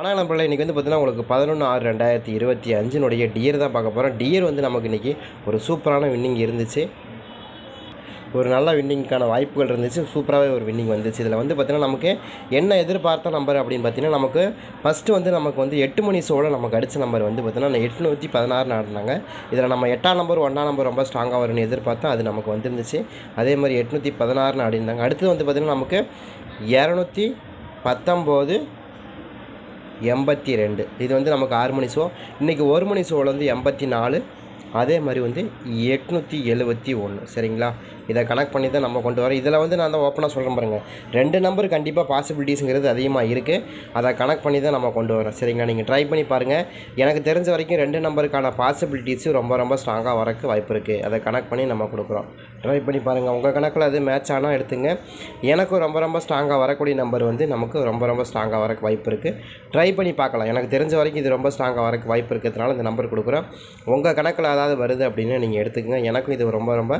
ஆனால் நம்மள இன்றைக்கி வந்து பார்த்தீங்கன்னா உங்களுக்கு பதினொன்று ஆறு ரெண்டாயிரத்தி இருபத்தி அஞ்சினுடைய டியர் தான் பார்க்க போகிறோம் டியர் வந்து நமக்கு இன்றைக்கி ஒரு சூப்பரான வின்னிங் இருந்துச்சு. ஒரு நல்ல வின்னிங்க்கான வாய்ப்புகள் இருந்துச்சு. சூப்பராகவே ஒரு வின்னிங் வந்துச்சு. இதில் வந்து பார்த்திங்கன்னா நமக்கு என்ன எதிர்பார்த்த நம்பர் அப்படின்னு பார்த்தீங்கன்னா நமக்கு ஃபஸ்ட்டு வந்து நமக்கு வந்து எட்டு மணி ஷோவில் நமக்கு அடித்த நம்பர் வந்து பார்த்திங்கன்னா எட்நூற்றி பதினாறு ஆடினாங்க. இதில் நம்ம எட்டாம் நம்பர் ஒன்றாம் நம்பர் ரொம்ப ஸ்ட்ராங்காக வரும்னு எதிர்பார்த்தோம். அது நமக்கு வந்துருந்துச்சு. அதே மாதிரி எட்நூற்றி பதினாறுன்னு ஆடிருந்தாங்க அடுத்து வந்து பார்த்திங்கன்னா நமக்கு இரநூத்தி பத்தொம்போது எண்பத்தி ரெண்டு. இது வந்து நமக்கு ஆறு மணி ஷோ இன்றைக்கி ஒரு மணி ஷோவில் வந்து எண்பத்தி நாலு. அதே மாதிரி வந்து எட்நூற்றி எழுபத்தி ஒன்று சரிங்களா? இதை கனெக்ட் பண்ணி தான் நம்ம கொண்டு வரோம் இதில் வந்து நான் தான் ஓப்பனாக சொல்கிறேன் பாருங்கள் ரெண்டு நம்பர் கண்டிப்பாக பாசிபிலிட்டிஸுங்கிறது அதிகமாக இருக்குது அதை கனெக்ட் பண்ணி தான் நம்ம கொண்டு வரோம் சரிங்களா? நீங்கள் ட்ரை பண்ணி பாருங்கள் எனக்கு தெரிஞ்ச வரைக்கும் ரெண்டு நம்பருக்கான பாசிபிலிட்டிஸும் ரொம்ப ரொம்ப ஸ்ட்ராங்காக வரக்கு வாய்ப்பு இருக்குது அதை கனெக்ட் பண்ணி நம்ம கொடுக்குறோம். ட்ரை பண்ணி பாருங்கள் உங்கள் கணக்கில் அது மேட்ச் ஆனால் எடுத்துங்க. எனக்கும் ரொம்ப ரொம்ப ஸ்ட்ராங்காக வரக்கூடிய நம்பர் வந்து நமக்கு ரொம்ப ரொம்ப ஸ்ட்ராங்காக வரக்கு வாய்ப்பு இருக்குது ட்ரை பண்ணி பார்க்கலாம். எனக்கு தெரிஞ்ச வரைக்கும் இது ரொம்ப ஸ்ட்ராங்காக வரக்கு வாய்ப்பு இருக்கிறதுனால இந்த நம்பர் கொடுக்குறோம். உங்கள் கணக்கில் அதாவது வருது அப்படின்னு நீங்கள் எடுத்துக்கங்க. எனக்கும் இது ரொம்ப ரொம்ப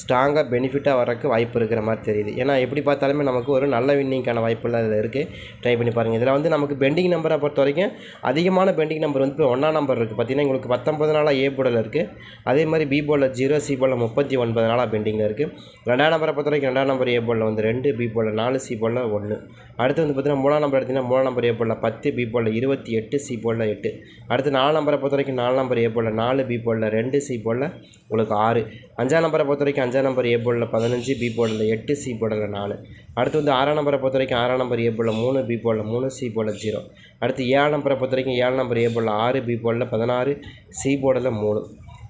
ஸ்ட்ராங்காக பெனிஃபிட்டாக வரக்கு வாய்ப்பு இருக்கிற மாதிரி தெரியுது. ஏன்னா எப்படி பார்த்தாலுமே நமக்கு ஒரு நல்ல வின்னிங்க்கான வாய்ப்புலாம் இதில் இருக்குது ட்ரை பண்ணி பாருங்கள் இதில் வந்து நமக்கு பெண்டிங் நம்பரை பொறுத்த வரைக்கும் அதிகமான பெண்டிங் நம்பர் வந்து இப்போ ஒன்றாம் நம்பர் இருக்குது பார்த்தீங்கன்னா உங்களுக்கு பத்தொம்பது நாளாக ஏ போர்டில் இருக்குது அதே மாதிரி பி போர்டில் ஜீரோ சி போர்டில் முப்பத்தி ஒன்பது நாளாக பெண்டிங்கில் இருக்குது ரெண்டாம் நம்பரை பொறுத்த வரைக்கும் ரெண்டாம் நம்பர் ஏ போர்டில் வந்து ரெண்டு பி போர்டில் நாலு சி போர்டில் ஒன்று அடுத்து வந்து பார்த்தீங்கன்னா மூணாம் நம்பர் எடுத்திங்கன்னா மூணாம் நம்பர் ஏ போர்டில் பத்து பி போர்டில் இருபத்தி எட்டு சி போர்டில் எட்டு. அடுத்து நாலு நம்பரை பொறுத்த வரைக்கும் நாலு நம்பர் ஏ போர்டில் நாலு பி போர்டில் ரெண்டு சி போர்டில் உங்களுக்கு ஆறு. அஞ்சாம் நம்பரை பொறுத்த வரைக்கும் அஞ்சாம் நம்பர் ஏ போர்டில் பதினஞ்சு பி போர்டில் எட்டு சி போர்டில் நாலு. அடுத்து வந்து ஆறாம் நம்பரை பொறுத்த வரைக்கும் ஆறாம் நம்பர் ஏ போர்டில் மூணு பி போர்டில் மூணு சி போர்டில் ஜீரோ. அடுத்து ஏழாம் நம்பரை பொறுத்த வரைக்கும் ஏழாம் நம்பர் ஏ போர்டில் ஆறு பி போர்டில் பதினாறு சி போர்டில் மூணு.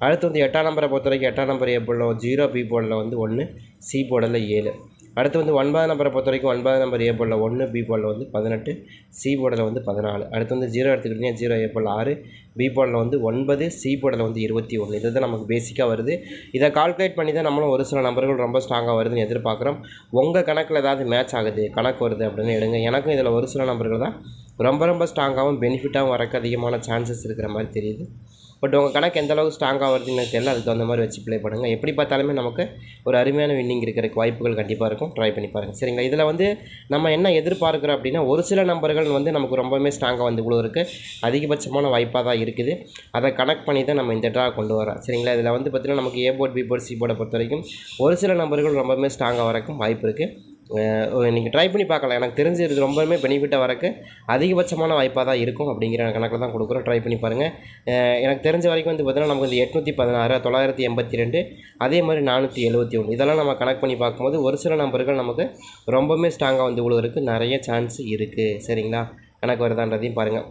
அடுத்து வந்து எட்டாம் நம்பரை பொறுத்த வரைக்கும் எட்டாம் நம்பர் ஏ போர்டில் ஜீரோ பி போர்டில் வந்து ஒன்று சி போர்டில் ஏழு. அடுத்து வந்து ஒன்பதாம் நம்பரை பொறுத்த வரைக்கும் ஒன்பதாம் நம்பர் ஏ போர்டில் ஒன்று பி போர்டில் வந்து பதினெட்டு சி போர்டில் வந்து பதினாலு. அடுத்து வந்து ஜீரோ எடுத்துக்கிட்டிங்கன்னா ஜீரோ ஏ போர்டில் ஆறு பி போர்டில் வந்து ஒன்பது சி போர்டில் வந்து இருபத்தி ஒன்று. இது தான் நமக்கு பேசிக்காக வருது. இதை கால்குலேட் பண்ணி தான் நம்மளும் ஒரு சில நம்பர்கள் ரொம்ப ஸ்ட்ராங்காக வருதுன்னு எதிர்பார்க்குறோம். உங்கள் கணக்கில் ஏதாவது மேட்ச் ஆகுது கணக்கு வருது அப்படின்னு எடுங்க. எனக்கும் இதில் ஒரு சில நம்பர்கள் தான் ரொம்ப ரொம்ப ஸ்ட்ராங்காகவும் பெனிஃபிட்டாகவும் வரக்கு அதிகமான சான்சஸ் இருக்கிற மாதிரி தெரியுது. பட் உங்கள் கணக்கு எந்த அளவுக்கு ஸ்ட்ராங்காக வருதுன்னு தெரியல. அதுக்கு தகுந்த மாதிரி வச்சு ப்ளே பண்ணுங்கள் எப்படி பார்த்தாலுமே நமக்கு ஒரு அருமையான வின்னிங் இருக்கிறதுக்கு வாய்ப்புகள் கண்டிப்பாக இருக்கும். ட்ரை பண்ணி பாருங்கள் சரிங்களா? இதில் வந்து நம்ம என்ன எதிர்பார்க்குறோம் அப்படின்னா ஒரு சில நம்பர்கள் வந்து நமக்கு ரொம்பவுமே ஸ்ட்ராங்காக வந்து இவ்வளோ இருக்குது அதிகபட்சமான வாய்ப்பாக தான் இருக்குது. அதை கனெக்ட் பண்ணி தான் நம்ம இந்த ட்ரா கொண்டு வரோம் சரிங்களா? இதில் வந்து பார்த்திங்கன்னா நமக்கு A board B board C போர்டை பொறுத்த வரைக்கும் ஒரு சில நம்பர்கள் ரொம்பவுமே ஸ்ட்ராங்காக வரக்கும் வாய்ப்பு இருக்குது நீங்கள் ட்ரை பண்ணி பார்க்கலாம். எனக்கு தெரிஞ்சு இது ரொம்பவுமே பெனிஃபிட்டாக வரக்கு அதிகபட்சமான வாய்ப்பாக தான் இருக்கும் அப்படிங்கிற கணக்கில் தான் கொடுக்குறோம். ட்ரை பண்ணி பாருங்கள் எனக்கு தெரிஞ்ச வரைக்கும் வந்து பார்த்திங்கன்னா நமக்கு வந்து எட்நூற்றி பதினாறு தொள்ளாயிரத்தி எண்பத்தி ரெண்டு அதே மாதிரி நானூற்றி எழுபத்தி ஒன்று. இதெல்லாம் நம்ம கனெக்ட் பண்ணி பார்க்கும்போது ஒரு சில நம்பர்கள் நமக்கு ரொம்பவுமே ஸ்ட்ராங்காக வந்து விழுவதற்கு நிறைய சான்ஸ் இருக்குது சரிங்களா? கணக்கு வருதான்றதையும் பாருங்கள்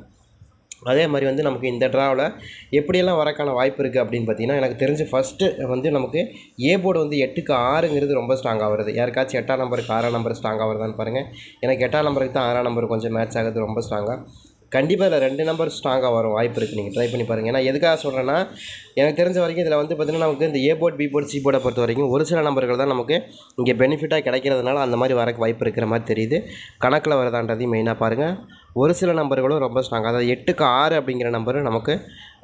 அதே மாதிரி வந்து நமக்கு இந்த ட்ராவில் எப்படியெல்லாம் வரக்கான வாய்ப்பு இருக்குது அப்படின்னு பார்த்தீங்கன்னா எனக்கு தெரிஞ்சு ஃபஸ்ட்டு வந்து நமக்கு ஏ போர்டு வந்து எட்டுக்கு ஆறுங்கிறது ரொம்ப ஸ்ட்ராங்காக வருது. யாருக்காச்சும் எட்டாம் நம்பருக்கு ஆறாம் நம்பர் ஸ்ட்ராங்காக வருதான்னு பாருங்கள் எனக்கு எட்டாம் நம்பருக்கு தான் ஆறாம் நம்பர் கொஞ்சம் மேட்ச் ஆகுது ரொம்ப ஸ்ட்ராங்காக கண்டிப்பாக இதில் ரெண்டு நம்பர் ஸ்ட்ராங்காக வரும் வாய்ப்பு இருக்குது நீங்கள் ட்ரை பண்ணி பாருங்கள் ஏன்னா எதுக்காக சொல்கிறேன்னா எனக்கு தெரிஞ்ச வரைக்கும் இதில் வந்து பார்த்திங்கன்னா நமக்கு இந்த A board B board C போர்டை பொறுத்த வரைக்கும் ஒரு சில நம்பர்கள் தான் நமக்கு இங்கே பெனிஃபிட்டாக கிடைக்கிறதுனால அந்த மாதிரி வரக்கு வாய்ப்பு இருக்கிற மாதிரி தெரியுது. கணக்கில் வரதான்றதையும் மெயினாக பாருங்கள் ஒரு சில நம்பர்களும் ரொம்ப ஸ்ட்ராங்காக அதாவது எட்டுக்கு ஆறு அப்படிங்கிற நம்பரும் நமக்கு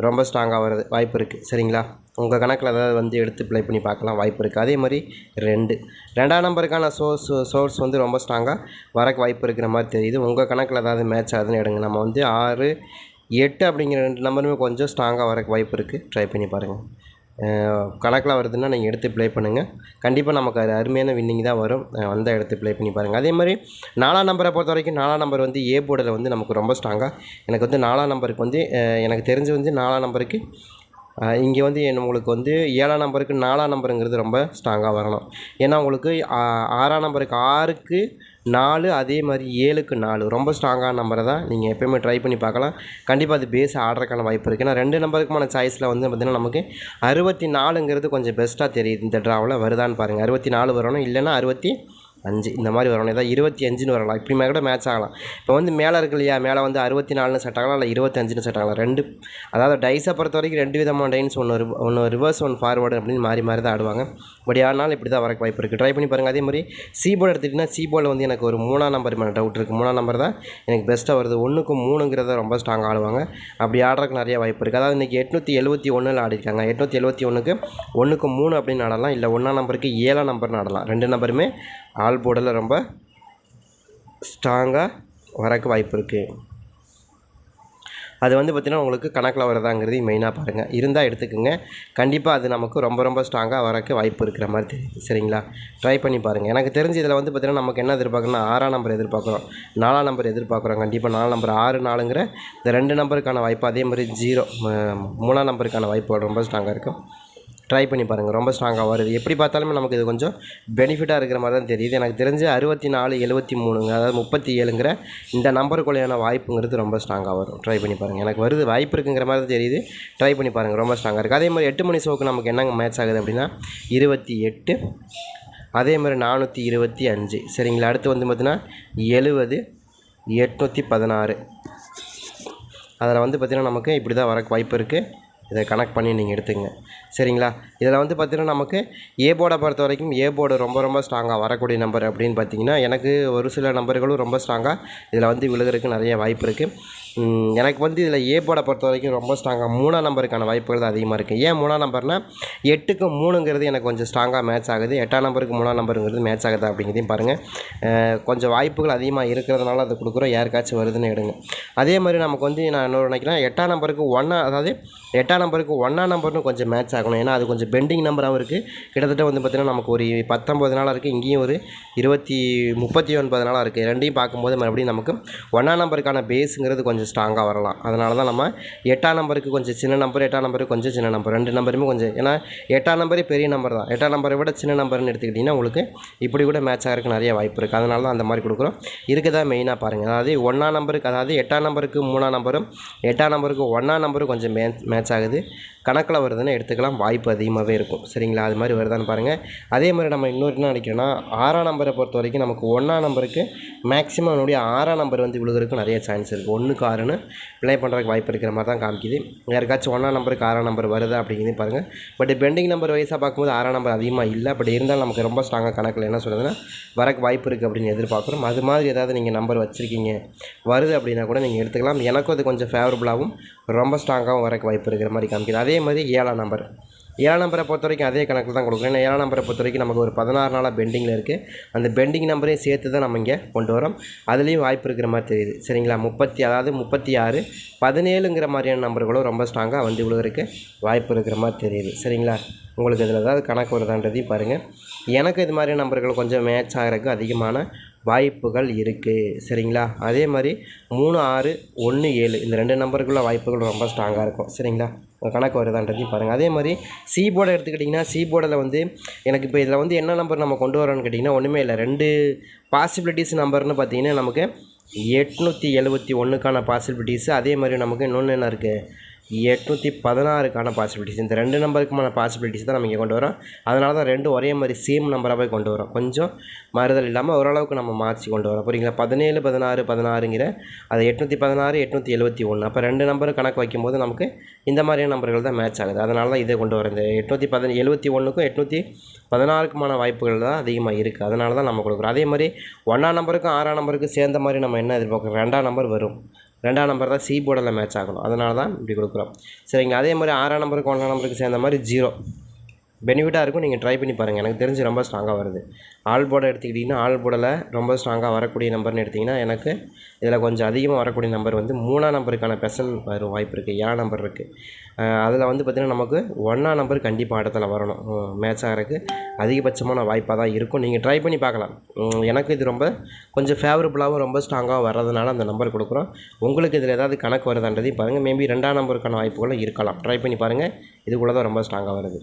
ரொம்ப ஸ்ட்ராங்காக வருது வாய்ப்பு இருக்குது சரிங்களா? உங்கள் கணக்கில் ஏதாவது வந்து எடுத்து ப்ளே பண்ணி பார்க்கலாம் வாய்ப்பு இருக்குது அதே மாதிரி ரெண்டு. ரெண்டாம் நம்பருக்கான சோர்ஸ் சோர்ஸ் வந்து ரொம்ப ஸ்ட்ராங்காக வரக்கு வாய்ப்பு இருக்கிற மாதிரி தெரியுது. உங்கள் கணக்கில் ஏதாவது மேட்ச் ஆகுதுன்னு எடுங்க. நம்ம வந்து ஆறு எட்டு அப்படிங்கிற ரெண்டு நம்பருமே கொஞ்சம் ஸ்ட்ராங்காக வரக்கு வாய்ப்பு இருக்குது ட்ரை பண்ணி பாருங்கள் கணக்கில் வருதுன்னா நீங்கள் எடுத்து ப்ளே பண்ணுங்கள் கண்டிப்பாக நமக்கு அது அருமையான வின்னிங் தான் வரும். வந்த எடுத்து ப்ளே பண்ணி பாருங்கள் அதே மாதிரி நாலாம் நம்பரை பொறுத்த வரைக்கும் நாலாம் நம்பர் வந்து ஏ போர்டில் வந்து நமக்கு ரொம்ப ஸ்ட்ராங்காக எனக்கு வந்து நாலாம் நம்பருக்கு வந்து எனக்கு தெரிஞ்சு வந்து நாலாம் நம்பருக்கு இங்கே வந்து உங்களுக்கு வந்து ஏழாம் நம்பருக்கு நாலாம் நம்பருங்கிறது ரொம்ப ஸ்ட்ராங்காக வரணும். ஏன்னா உங்களுக்கு ஆறாம் நம்பருக்கு ஆறுக்கு நாலு அதே மாதிரி ஏழுக்கு நாலு. ரொம்ப ஸ்ட்ராங்கான நம்பரை தான். நீங்கள் எப்போயுமே ட்ரை பண்ணி பார்க்கலாம். கண்டிப்பாக அது பேஸ் ஆடுறதுக்கான வாய்ப்பு இருக்குது ஏன்னா ரெண்டு நம்பருக்குமான சாய்ஸில் வந்து பார்த்திங்கன்னா நமக்கு அறுபத்தி நாலுங்கிறது கொஞ்சம் பெஸ்ட்டாக தெரியுது. இந்த ட்ராவில் வருதான்னு பாருங்கள் அறுபத்தி நாலு வரணும் இல்லைன்னா அறுபத்தி அஞ்சு இந்த மாதிரி வரணும். ஏதாவது இருபத்தி அஞ்சுன்னு வரலாம். இப்படிமே கூட மேட்ச் ஆகலாம். இப்போ வந்து மேலே இருக்கு இல்லையா? மேலே வந்து அறுபத்தி நாலுன்னு செட் ஆகலாம் இல்லை இருபத்தஞ்சுன்னு செட் ஆகலாம். ரெண்டு அதாவது டைஸை பொறுத்த வரைக்கும் ரெண்டு விதமான டைன்ஸ் ஒன்று ஒன்று ரிவர்ஸ் ஒன்று ஃபார்வர்டு அப்படின்னு மாறி மாறி தான் ஆடுவாங்க. பட் யாருனாலும் இப்படி தான் வரக்கு வாய்ப்பு இருக்குது ட்ரை பண்ணி பாருங்கள் அதே மாதிரி சி போர்டு எடுத்துகிட்டிங்கன்னா சி போர்டில் வந்து எனக்கு ஒரு மூணாம் நம்பர் மேலே டவுட் இருக்குது மூணாம் நம்பர் தான் எனக்கு பெஸ்ட்டாக வருது. ஒன்றுக்கும் மூணுங்கிறத ரொம்ப ஸ்ட்ராங் ஆடுவாங்க. அப்படி ஆடுறதுக்கு நிறைய வாய்ப்பு இருக்குது அதாவது இன்றைக்கி எட்நூற்றி எழுபத்தி ஒன்றில் ஆடிருக்காங்க. எட்நூற்றி எழுபத்தி ஒன்றுக்கு ஒன்றுக்கு மூணு அப்படின்னு ஆடலாம். இல்லை ஒன்றாம் நம்பருக்கு ஏழாம் நம்பர்னு ஆடலாம். ரெண்டு நம்பருமே ஆல் போர்டில் ரொம்ப ஸ்ட்ராங்காக வரக்கு வாய்ப்பு இருக்குது அது வந்து பார்த்திங்கன்னா உங்களுக்கு கணக்கில் வரதாங்கிறது மெயினாக பாருங்கள் இருந்தால் எடுத்துக்கோங்க. கண்டிப்பாக அது நமக்கு ரொம்ப ரொம்ப ஸ்ட்ராங்காக வரக்கு வாய்ப்பு இருக்கிற மாதிரி தெரியுது. சரிங்களா? ட்ரை பண்ணி பாருங்கள் எனக்கு தெரிஞ்சு இதில் வந்து பார்த்திங்கன்னா நமக்கு என்ன எதிர்பார்க்குறோம்னா ஆறாம் நம்பர் எதிர்பார்க்குறோம். நாலாம் நம்பர் எதிர்பார்க்குறோம். கண்டிப்பாக நாலாம் நம்பர் ஆறு நாலுங்கிற இந்த ரெண்டு நம்பருக்கான வாய்ப்பு அதே மாதிரி ஜீரோ மூணாம் நம்பருக்கான வாய்ப்பு ரொம்ப ஸ்ட்ராங்காக இருக்கும். ட்ரை பண்ணி பாருங்கள் ரொம்ப ஸ்ட்ராங்காக வருது. எப்படி பார்த்தாலுமே நமக்கு இது கொஞ்சம் பெனிஃபிட்டாக இருக்கிற மாதிரி தான் தெரியுது. எனக்கு தெரிஞ்சு அறுபத்தி நாலு எழுபத்தி மூணுங்க அதாவது முப்பத்தி ஏழுங்கிற இந்த நம்பருக்குள்ளையான வாய்ப்புங்கிறது ரொம்ப ஸ்ட்ராங்காக வரும். ட்ரை பண்ணி பாருங்கள் எனக்கு வருது. வாய்ப்பு இருக்குங்கிற மாதிரி தான் தெரியுது. ட்ரை பண்ணி பாருங்கள் ரொம்ப ஸ்ட்ராங்காக இருக்குது அதே மாதிரி எட்டு மணி ஷோக்கு நமக்கு என்னங்க மேட்ச் ஆகுது அப்படின்னா இருபத்தி எட்டு அதே மாதிரி நானூற்றி இருபத்தி அஞ்சு. சரிங்களா? அடுத்து வந்து பார்த்தீங்கன்னா எழுபது எட்நூற்றி பதினாறு. அதில் வந்து பார்த்திங்கன்னா நமக்கு இப்படி தான் வரக்கு வாய்ப்பு இருக்குது இதை கனெக்ட் பண்ணி நீங்கள் எடுத்துங்க சரிங்களா? இதில் வந்து பார்த்திங்கன்னா நமக்கு ஏ போர்டை பொறுத்த வரைக்கும் ஏ போர்டு ரொம்ப ரொம்ப ஸ்ட்ராங்காக வரக்கூடிய நம்பர் அப்படின்னு பார்த்தீங்கன்னா எனக்கு ஒரு சில நம்பர்களும் ரொம்ப ஸ்ட்ராங்காக இதில் வந்து விழுகிறதுக்கு நிறைய வாய்ப்பு இருக்குது எனக்கு வந்து இதில் ஏ போர்டை பொறுத்த வரைக்கும் ரொம்ப ஸ்ட்ராங்காக மூணாம் நம்பருக்கான வாய்ப்புகள் தான் அதிகமாக இருக்குது ஏன் மூணாம் நம்பர்னால் எட்டுக்கு மூணுங்கிறது எனக்கு கொஞ்சம் ஸ்ட்ராங்காக மேட்ச் ஆகுது. எட்டாம் நம்பருக்கு மூணாம் நம்பருங்கிறது மேட்ச் ஆகுது அப்படிங்கிறதையும் பாருங்கள் கொஞ்சம் வாய்ப்புகள் அதிகமாக இருக்கிறதுனால அதை கொடுக்குறோம். யாருக்காச்சும் வருதுன்னு எடுங்க. அதே மாதிரி நமக்கு வந்து நான் இன்னொரு நினைக்கிறேன் எட்டாம் நம்பருக்கு ஒன்றா அதாவது எட்டாம் நம்பருக்கு ஒன்றாம் நம்பர்னு கொஞ்சம் மேட்ச் ஆகணும். ஏன்னா அது கொஞ்சம் பெண்டிங் நம்பராகவும் இருக்குது கிட்டத்தட்ட வந்து பார்த்திங்கன்னா நமக்கு ஒரு பத்தொம்பது நாளாக இருக்குது இங்கேயும் ஒரு இருபத்தி முப்பத்தி ஒன்பது நாளாக இருக்குது ரெண்டையும் பார்க்கும்போது மறுபடியும் நமக்கு ஒன்றாம் நம்பருக்கான பேஸுங்கிறது கொஞ்சம் ஸ்ட்ராங்காக வரலாம். அதனால தான் நம்ம எட்டாம் நம்பருக்கு கொஞ்சம் சின்ன நம்பர் எட்டாம் நம்பருக்கு கொஞ்சம் சின்ன நம்பர் ரெண்டு நம்பருமே கொஞ்சம் ஏன்னா எட்டாம் நம்பரே பெரிய நம்பர் தான். எட்டாம் நம்பரை விட சின்ன நம்பர்னு எடுத்துக்கிட்டிங்கன்னா உங்களுக்கு இப்படி கூட மேட்ச் ஆகிறதுக்கு நிறைய வாய்ப்பு இருக்குது அதனால தான் அந்த மாதிரி கொடுக்குறோம். இருக்குதா மெயினாக பாருங்கள் அதாவது ஒன்றாம் நம்பருக்கு அதாவது எட்டாம் நம்பருக்கு மூணாம் நம்பரும் எட்டாம் நம்பருக்கு ஒன்றாம் நம்பரும் கொஞ்சம் மேட்ச் மேட்ச் ஆகுது. கணக்கில் வருதுன்னு எடுத்துக்கலாம். வாய்ப்பு அதிகமாகவே இருக்கும். சரிங்களா? அது மாதிரி வருதான்னு பாருங்கள் அதே மாதிரி நம்ம இன்னொரு என்ன நினைக்கிறோன்னா ஆறாம் நம்பரை பொறுத்த வரைக்கும் நமக்கு ஒன்றாம் நம்பருக்கு மேக்ஸிமம் என்னுடைய ஆறாம் நம்பர் வந்து விழுகிறதுக்கு நிறைய சான்ஸ் இருக்குது ஒன்றுக்கு ஆறுன்னு ப்ளே பண்ணுறதுக்கு வாய்ப்பு இருக்கிற மாதிரி தான் காமிக்குது. யாருக்காச்சும் ஒன்றாம் நம்பருக்கு ஆறாம் நம்பர் வருதா அப்படிங்கிறது பாருங்கள் பட் பெண்டிங் நம்பர் வைஸாக பார்க்கும்போது ஆறாம் நம்பர் அதிகமாக இல்லை. பட் இருந்தாலும் நமக்கு ரொம்ப ஸ்ட்ராங்காக கணக்கில் என்ன சொல்கிறதுன்னா வரக்கு வாய்ப்பு இருக்குது அப்படின்னு எதிர்பார்க்குறோம். அது மாதிரி ஏதாவது நீங்கள் நம்பர் வச்சுருக்கீங்க வருது அப்படின்னா கூட நீங்கள் எடுத்துக்கலாம். எனக்கும் அது கொஞ்சம் ஃபேவரபுளாகவும் ரொம்ப ஸ்ட்ராங்காகவும் வரக்கு வாய்ப்பு இருக்கிற மாதிரி காமிக்குது. அதே அதே மாதிரி ஏழாம் நம்பர். ஏழாம் நம்பரை பொறுத்த வரைக்கும் அதே கணக்கில் தான் கொடுக்குறோம். ஏன்னா ஏழாம் நம்பரை பொறுத்த வரைக்கும் நமக்கு ஒரு பதினாறு நாளாக பெண்டிங்கில் இருக்குது அந்த பெண்டிங் நம்பரையும் சேர்த்து தான் நம்ம இங்கே கொண்டு வரோம். அதுலேயும் வாய்ப்பு இருக்கிற மாதிரி தெரியுது. சரிங்களா? முப்பத்தி அதாவது முப்பத்தி ஆறு பதினேழுங்கிற மாதிரியான நம்பர்களும் ரொம்ப ஸ்ட்ராங்காக வந்து விழுகிறதுக்கு வாய்ப்பு இருக்கிற மாதிரி தெரியுது. சரிங்களா? உங்களுக்கு இதில் ஏதாவது கணக்கு வருதான்றதையும் பாருங்கள் எனக்கு இது மாதிரியான நம்பர்கள் கொஞ்சம் மேட்ச் ஆகிறதுக்கு அதிகமான வாய்ப்புகள் இருக்குது சரிங்களா? அதே மாதிரி மூணு ஆறு ஒன்று ஏழு இந்த ரெண்டு நம்பருக்குள்ள வாய்ப்புகள் ரொம்ப ஸ்ட்ராங்காக இருக்கும். சரிங்களா? கணக்கு வருதான்றதையும் பாருங்கள் அதே மாதிரி சி போர்டை எடுத்துக்கிட்டிங்கன்னா சி போர்டில் வந்து எனக்கு இப்போ இதில் வந்து என்ன நம்பர் நம்ம கொண்டு வரோன்னு கேட்டிங்கன்னா ஒன்றுமே இல்லை. ரெண்டு பாசிபிலிட்டிஸ் நம்பர்னு பார்த்தீங்கன்னா நமக்கு எட்நூற்றி எழுபத்தி ஒன்றுக்கான பாசிபிலிட்டிஸ் அதே மாதிரி நமக்கு இன்னொன்று என்ன இருக்குது எட்நூற்றி பதினாறுக்கான பாசிபிலிட்டிஸ் இந்த ரெண்டு நம்பருக்குமான பாசிபிலிட்டிஸ் தான் நம்ம இங்கே கொண்டு வரோம். அதனால தான் ரெண்டும் ஒரே மாதிரி சேம் நம்பராகவே கொண்டு வரோம். கொஞ்சம் மாறுதல் இல்லாமல் ஓரளவுக்கு நம்ம மாற்றி கொண்டு வரோம். புரியுங்களா? பதினேழு பதினாறு பதினாறுங்கிற அது எட்நூற்றி பதினாறு எட்நூற்றி எழுபத்தி ஒன்று. அப்போ ரெண்டு நம்பரும் கணக்கு வைக்கும்போது நமக்கு இந்த மாதிரியான நம்பர்கள் தான் மேட்ச் ஆகுது. அதனால தான் இதை கொண்டு வரோம். இந்த எட்நூற்றி பதி எழுபத்தி ஒன்றுக்கும் எட்நூற்றி பதினாறுக்குமான வாய்ப்புகள் தான் அதிகமாக இருக்குது அதனால தான் நம்ம கொடுக்குறோம். அதே மாதிரி ஒன்றாம் நம்பருக்கும் ஆறாம் நம்பருக்கும் சேர்ந்த மாதிரி நம்ம என்ன எதிர்பார்க்குறோம்? ரெண்டாம் நம்பர் வரும். ரெண்டாம் நம்பர் தான் சி போர்டில் மேட்ச் ஆகணும். அதனால தான் இப்படி கொடுக்குறோம். சரிங்க அதே மாதிரி ஆறாம் நம்பருக்கு ஒன்றாம் நம்பருக்கு சேர்ந்த மாதிரி ஜீரோ பெனிஃபிட்டாக இருக்கும் நீங்கள் ட்ரை பண்ணி பாருங்கள் எனக்கு தெரிஞ்சு ரொம்ப ஸ்ட்ராங்காக வருது. ஆல் போர்டை எடுத்துக்கிட்டிங்கன்னா ஆல் போர்டில் ரொம்ப ஸ்ட்ராங்காக வரக்கூடிய நம்பர்னு எடுத்திங்கன்னா எனக்கு இதில் கொஞ்சம் அதிகமாக வரக்கூடிய நம்பர் வந்து மூணாம் நம்பருக்கான பெசல் வரும் வாய்ப்பு இருக்குது ஏழாம் நம்பர் இருக்குது அதில் வந்து பார்த்திங்கன்னா நமக்கு ஒன்றாம் நம்பர் கண்டிப்பாக இடத்துல வரணும். மேட்ச் ஆகிறதுக்கு அதிகபட்சமான வாய்ப்பாக தான் இருக்கும். நீங்கள் ட்ரை பண்ணி பார்க்கலாம். எனக்கு இது ரொம்ப கொஞ்சம் ஃபேவரபுளாகவும் ரொம்ப ஸ்ட்ராங்காக வர்றதுனால அந்த நம்பர் கொடுக்குறோம். உங்களுக்கு இதில் ஏதாவது கணக்கு வருதான்றதையும் பாருங்கள் மேபி ரெண்டாம் நம்பருக்கான வாய்ப்புகளும் இருக்கலாம். ட்ரை பண்ணி பாருங்கள் இதுக்குள்ளே தான் ரொம்ப ஸ்ட்ராங்காக வருது.